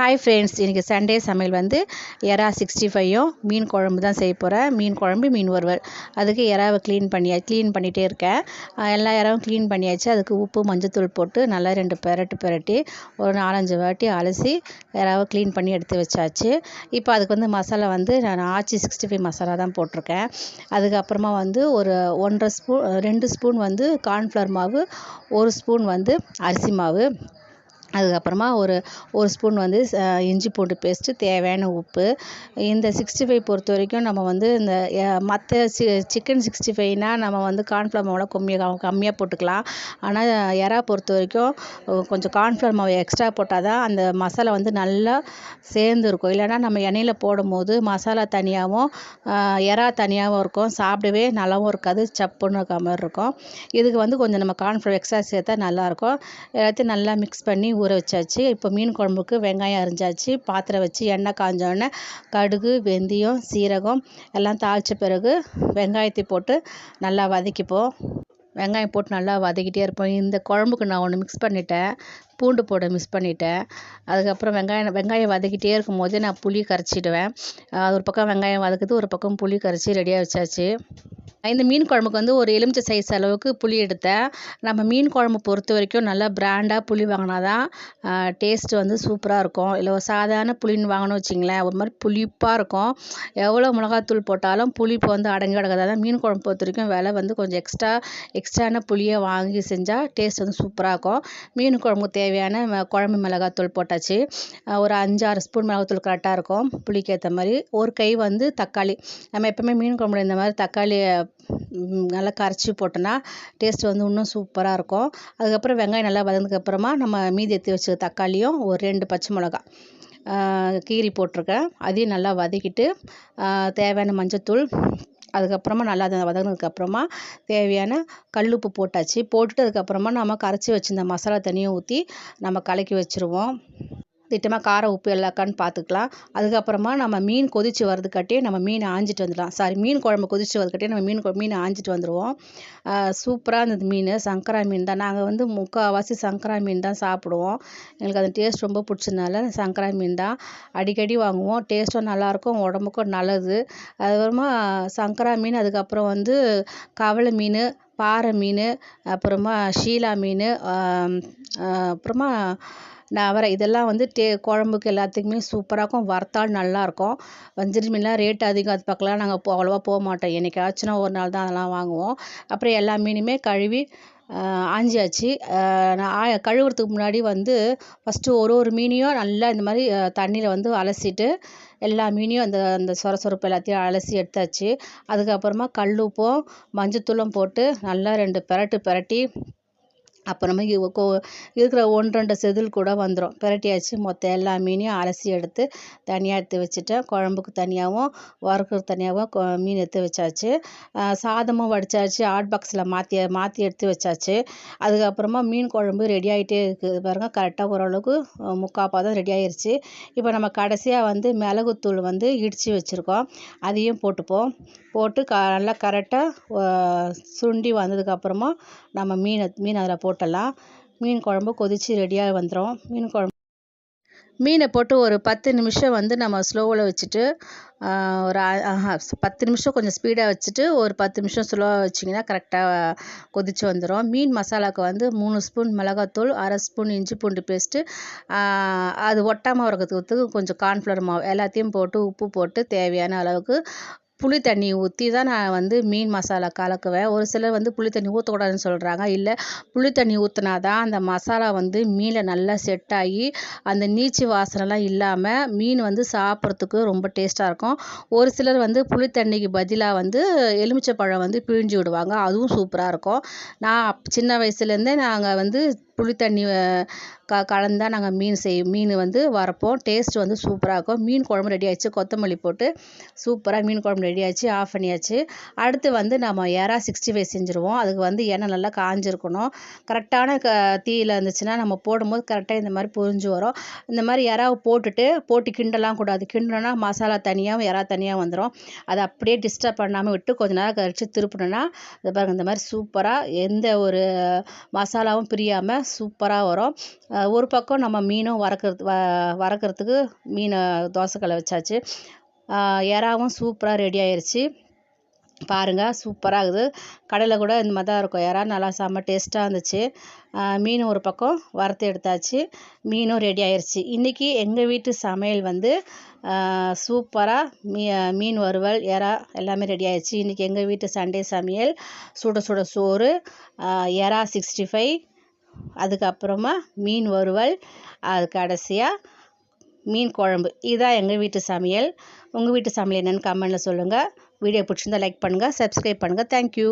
Hi friends இன்றைக்கி Sunday சமையல் வந்து எறா சிக்ஸ்டி ஃபைவும் மீன் குழம்பு தான் செய்ய போகிறேன் மீன் குழம்பு மீன் வறுவல். அதுக்கு எறாவை க்ளீன் பண்ணியா க்ளீன் பண்ணிகிட்டே இருக்கேன். எல்லா எறாவும் க்ளீன் பண்ணியாச்சு. அதுக்கு உப்பு மஞ்சத்தூள் போட்டு நல்லா ரெண்டு பெரட்டு பெரட்டி ஒரு நாலஞ்சு வாட்டி அலசி எறாவை க்ளீன் பண்ணி எடுத்து வச்சாச்சு. இப்போ அதுக்கு வந்து மசாலா வந்து நான் ஆச்சி சிக்ஸ்டி ஃபைவ் மசாலா தான் போட்டிருக்கேன். அதுக்கப்புறமா வந்து ஒரு ஒன்றரை ஸ்பூன் ரெண்டு ஸ்பூன் வந்து கார்ன்ஃப்ளவர் மாவு ஒரு ஸ்பூன் வந்து அரிசி மாவு அதுக்கப்புறமா ஒரு ஒரு ஸ்பூன் வந்து இஞ்சி பூண்டு பேஸ்ட்டு தேவையான உப்பு. இந்த சிக்ஸ்டி ஃபைவ் பொறுத்த வரைக்கும் நம்ம வந்து இந்த மற்ற சி சிக்கன் சிக்ஸ்டி ஃபைவ்னால் நம்ம வந்து கார்ன்ஃப்ளவர் மாவில் கம்மியாக கம்மியாக போட்டுக்கலாம். ஆனால் எறா பொறுத்த வரைக்கும் கொஞ்சம் கார்ன்ஃப்ளவர் மாவு எக்ஸ்ட்ரா போட்டால் தான் அந்த மசாலா வந்து நல்லா சேர்ந்து இருக்கும் இல்லைன்னா நம்ம எண்ணெயில் போடும்போது மசாலா தனியாகவும் எறா தனியாகவும் இருக்கும். சாப்பிடவே நல்லாவும் இருக்காது. சப்புன்னு இருக்க மாதிரி இருக்கும். இதுக்கு வந்து கொஞ்சம் நம்ம கார்ன்ஃப்ளவர் எக்ஸ்ட்ரா சேர்த்தா நல்லாயிருக்கும். எல்லாத்தையும் நல்லா மிக்ஸ் பண்ணி ஊற வச்சாச்சு. இப்போ மீன் குழம்புக்கு வெங்காயம் அரிஞ்சாச்சு. பாத்திரம் வச்சு எண்ணெய் காஞ்சோடனே கடுகு வெந்தயம் சீரகம் எல்லாம் தாளித்த பிறகு வெங்காயத்தை போட்டு நல்லா வதக்கிப்போம். வெங்காயம் போட்டு நல்லா வதக்கிட்டே இருப்போம். இந்த குழம்புக்கு நான் ஒன்று மிக்ஸ் பண்ணிட்டேன். பூண்டு போட மிஸ் பண்ணிட்டேன். அதுக்கப்புறம் வெங்காயம் வெங்காயம் வதக்கிட்டே இருக்கும் போதே நான் புளி கரைச்சிடுவேன். அது ஒரு பக்கம் வெங்காயம் வதக்குது ஒரு பக்கம் புளி கரைச்சி ரெடியாக வச்சாச்சு. இந்த மீன் குழம்புக்கு வந்து ஒரு எலுமிச்சை சைஸ் அளவுக்கு புளி எடுத்தேன். நம்ம மீன் குழம்பு பொறுத்த வரைக்கும் நல்லா பிராண்டாக புளி வாங்கினா தான் டேஸ்ட் வந்து சூப்பராக இருக்கும். இல்லை ஒரு சாதாரண புளின்னு வாங்கணும் வச்சிங்களேன் ஒரு மாதிரி புளிப்பாக இருக்கும். எவ்வளோ மிளகாத்தூள் போட்டாலும் புளிப்பு வந்து அடங்கி கிடக்காது மீன் குழம்பு பொறுத்த வரைக்கும் விலை வந்து கொஞ்சம் எக்ஸ்ட்ரா எக்ஸ்ட்ரான புளியை வாங்கி செஞ்சால் டேஸ்ட் வந்து சூப்பராக இருக்கும். மீன் குழம்புக்கு தேவையான குழம்பு மிளகாத்தூள் போட்டாச்சு. ஒரு அஞ்சாறு ஸ்பூன் மிளகாத்தூள் கரெக்டாக இருக்கும். புளிக்கு ஏற்ற மாதிரி. ஒரு கை வந்து தக்காளி. நம்ம எப்போவுமே மீன் குழம்புல இந்த மாதிரி தக்காளியை நல்லா கரைச்சி போட்டோன்னா டேஸ்ட் வந்து இன்னும் சூப்பராக இருக்கும். அதுக்கப்புறம் வெங்காயம் நல்லா வதந்ததுக்கப்புறமா நம்ம மீதி எடுத்து வச்ச தக்காளியும் ஒரு ரெண்டு பச்சை மிளகா. கீரி போட்டிருக்கேன். அதையும் நல்லா வதக்கிட்டு தேவையான மஞ்சத்தூள் அதுக்கப்புறமா நல்லா அதை வதங்கினதுக்கப்புறமா தேவையான உப்பு போட்டாச்சு. போட்டுட்டு அதுக்கப்புறமா நம்ம கரைச்சி வச்சுருந்த மசாலா தண்ணியை ஊற்றி நம்ம கலக்கி வச்சுருவோம். திட்டமாக காரம் உப்பு எல்லாக்கான்னு பார்த்துக்கலாம் அதுக்கப்புறமா நம்ம மீன் கொதிச்சு வரதுக்காட்டியே நம்ம மீன் ஆஞ்சிட்டு வந்துடலாம். சாரி மீன் குழம்பு கொதிச்சு வரதுக்காட்டியே நம்ம மீன் மீன் ஆஞ்சிட்டு வந்துடுவோம் சூப்பராக இருந்தது மீன். சங்கரா மீன் தான். நாங்கள் வந்து முக்கால்வாசி சங்கரா மீன் தான் சாப்பிடுவோம். எங்களுக்கு அந்த டேஸ்ட் ரொம்ப பிடிச்சதுனால சங்கரா மீன் தான். அடிக்கடி வாங்குவோம். டேஸ்ட்டும் நல்லாயிருக்கும் உடம்புக்கும் நல்லது. அதுக்கப்புறமா சங்கரா மீன் அதுக்கப்புறம் வந்து கவலை மீன் பாறை மீன் அப்புறமா ஷீலா மீன் அப்புறமா ஆஹ் அப்புறமா நவரை இதெல்லாம் வந்து டே குழம்புக்கு எல்லாத்துக்குமே சூப்பராக இருக்கும். வறுத்தால் நல்லாயிருக்கும். வஞ்சிர மீன்லாம் ரேட் அதிகம். அது பக்கம்லாம் நாங்கள் போ அவ்வளோவா போக மாட்டோம். என்றைக்காச்சுன்னா ஒரு நாள் தான் அதெல்லாம் வாங்குவோம். அப்புறம் எல்லா மீனுமே கழுவி ஆஞ்சியாச்சு. நான் ஆ கழுவுறதுக்கு முன்னாடி வந்து ஃபஸ்ட்டு ஒரு ஒரு மீனையும் நல்லா இந்த மாதிரி தண்ணியில் வந்து அலசிட்டு எல்லா மீனையும் அந்த அந்த சொர சொரப்பு எல்லாத்தையும் அலசி எடுத்தாச்சு. அதுக்கப்புறமா கல் உப்பும் மஞ்சத்தூளும் போட்டு நல்லா ரெண்டு பெரட்டு பெரட்டி அப்புறமா இருக்கிற ஒன்று ரெண்டு செதில் கூட வந்துடும் பிரட்டியாச்சு மொத்த எல்லா மீனையும் அலசி எடுத்து தனியாக எடுத்து வச்சுட்டேன். குழம்புக்கு தனியாகவும் வறுக்கிறது தனியாகவும் கொ- மீன் எடுத்து வச்சாச்சு. சாதமும் வடிச்சாச்சு. ஹாட் பாக்ஸில் மாற்றி மாற்றி எடுத்து வச்சாச்சு. அதுக்கப்புறமா மீன் குழம்பு ரெடி ஆகிட்டே இருக்குது. பாருங்க கரெக்டாக ஓரளவுக்கு அஹ் முக்கால் பாதம் ரெடி ஆகிருச்சு இப்போ நம்ம கடைசியாக வந்து மிளகுத்தூள் வந்து இடித்து வச்சுருக்கோம். அதையும் போட்டுப்போம். போட்டு க நல்லா கரெக்டாக சுண்டி வந்ததுக்கப்புறமா நம்ம மீனை மீன் அதில் போட்டு போட்டலாம். மீன் குழம்பு கொதித்து ரெடியாக வந்துடும் மீன் குழம்பு மீனை போட்டு ஒரு பத்து நிமிஷம் வந்து நம்ம ஸ்லோவில் வச்சுட்டு ஒரு பத்து நிமிஷம் கொஞ்சம் ஸ்பீடாக வச்சுட்டு ஒரு பத்து நிமிஷம் ஸ்லோவாக வச்சிங்கன்னா கரெக்டாக கொதிச்சு வந்துடும் மீன் மசாலாவுக்கு வந்து மூணு ஸ்பூன் மிளகாத்தூள் அரை ஸ்பூன் இஞ்சி பூண்டு பேஸ்ட்டு அது ஒட்டாமல் இருக்கிறதுக்கு கொஞ்சம் கார்ன்ஃப்ளவர் மாவு எல்லாத்தையும் போட்டு உப்பு போட்டு தேவையான அளவுக்கு புளி தண்ணி ஊற்றி தான் நான் வந்து மீன் மசாலா கலக்குவேன். ஒரு சிலர் வந்து புளி தண்ணி ஊற்றக்கூடாதுன்னு சொல்கிறாங்க இல்லை புளி தண்ணி ஊற்றினா தான் அந்த மசாலா வந்து மீனில் நல்லா செட் ஆகி அந்த நீச்சு வாசனைலாம் இல்லாமல் மீன் வந்து சாப்பிட்றதுக்கு ரொம்ப டேஸ்ட்டாக இருக்கும். ஒரு சிலர் வந்து புளி தண்ணிக்கு பதிலாக வந்து எலுமிச்சை பழம் வந்து பிழிஞ்சு விடுவாங்க. அதுவும் சூப்பராக இருக்கும். நான் சின்ன வயசுலேருந்தே நாங்கள் வந்து புளி தண்ணி க கலந்தால் நாங்கள் மீன் செய் மீன் வந்து வறுப்போம். டேஸ்ட் வந்து சூப்பராக இருக்கும். மீன் குழம்பு ரெடி ஆயிடுச்சு. கொத்தமல்லி போட்டு சூப்பராக மீன் குழம்பு ரெடி ஆயிடுச்சு. ஆஃப் பண்ணியாச்சு. அடுத்து வந்து நம்ம எறா சிக்ஸ்டி ஃபைவ் செஞ்சுருவோம். அதுக்கு வந்து எண்ணெய் நல்லா காஞ்சிருக்கணும். கரெக்டான க தீயில் இருந்துச்சுன்னா நம்ம போடும்போது கரெக்டாக இந்த மாதிரி புரிஞ்சு வரும். இந்த மாதிரி எறாவை போட்டுட்டு போட்டு கிண்டலாம் கூடாது. கிண்டணும்னா மசாலா தனியாகவும் எறா தனியாக வந்துடும் அதை அப்படியே டிஸ்டர்ப் பண்ணாமல் விட்டு கொஞ்ச நேரம் கழிச்சு திருப்பினோன்னா இது பாருங்க இந்த மாதிரி சூப்பராக எந்த ஒரு மசாலாவும் பிரியாமல் சூப்பராக வரும். ஒரு பக்கம் நம்ம மீனும் வறக்கிறது வ வறக்கிறதுக்கு மீனை தோசைக்களை வச்சாச்சு. எறாவும் சூப்பராக ரெடி ஆயிடுச்சு பாருங்கள் சூப்பராக இருக்குது. கடையில் கூட இந்த மாதிரி தான் இருக்கும். எறா நல்லா செம்ம டேஸ்ட்டாக இருந்துச்சு. மீன் ஒரு பக்கம் வறுத்து எடுத்தாச்சு. மீனும் ரெடி ஆயிடுச்சு இன்றைக்கி எங்கள் வீட்டு சமையல் வந்து சூப்பராக மீ மீன் வறுவல் எறா எல்லாமே ரெடி ஆயிடுச்சு இன்றைக்கி எங்கள் வீட்டு சண்டே சமையல். சுட சுட சோறு எறா சிக்ஸ்டி ஃபைவ் அதுக்கப்புறமா மீன் வறுவல் அது கடைசியாக மீன் குழம்பு. இதுதான் எங்கள் வீட்டு சமையல். உங்கள் வீட்டு சமையல் என்னென்னு கமெண்டில் சொல்லுங்கள் வீடியோ பிடிச்சிருந்தா லைக் பண்ணுங்கள் சப்ஸ்கிரைப் பண்ணுங்கள் தேங்க்யூ